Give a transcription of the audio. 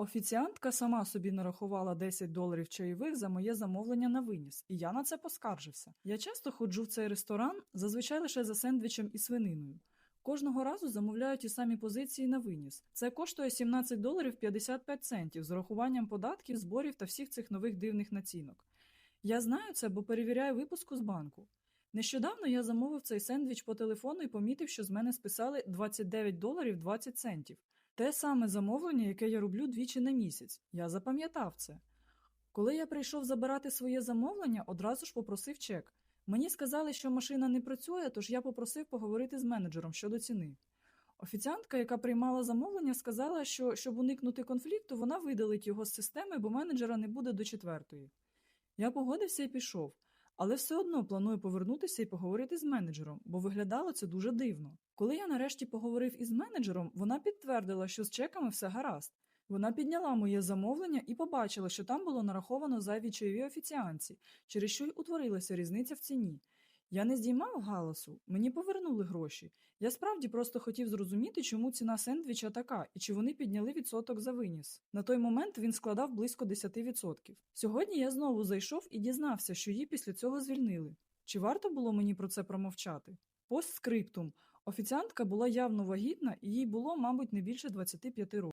Офіціантка сама собі нарахувала 10 доларів чайових за моє замовлення на виніс, і я на це поскаржився. Я часто ходжу в цей ресторан, зазвичай лише за сендвічем і свининою. Кожного разу замовляю ті самі позиції на виніс. Це коштує 17 доларів 55 центів з урахуванням податків, зборів та всіх цих нових дивних націнок. Я знаю це, бо перевіряю випуску з банку. Нещодавно я замовив цей сендвіч по телефону і помітив, що з мене списали 29 доларів 20 центів. Те саме замовлення, яке я роблю двічі на місяць. Я запам'ятав це. Коли я прийшов забирати своє замовлення, одразу ж попросив чек. Мені сказали, що машина не працює, тож я попросив поговорити з менеджером щодо ціни. Офіціантка, яка приймала замовлення, сказала, що щоб уникнути конфлікту, вона видалить його з системи, бо менеджера не буде до четвертої. Я погодився і пішов, але все одно планую повернутися і поговорити з менеджером, бо виглядало це дуже дивно. Коли я нарешті поговорив із менеджером, вона підтвердила, що з чеками все гаразд. Вона підняла моє замовлення і побачила, що там було нараховано зайві чайові офіціанці, через що й утворилася різниця в ціні. Я не здіймав галасу, мені повернули гроші. Я справді просто хотів зрозуміти, чому ціна сендвіча така і чи вони підняли відсоток за виніс. На той момент він складав близько 10%. Сьогодні я знову зайшов і дізнався, що її після цього звільнили. Чи варто було мені про це промовчати? Постскриптум. Офіціантка була явно вагітна, і їй було, мабуть, не більше 25 років.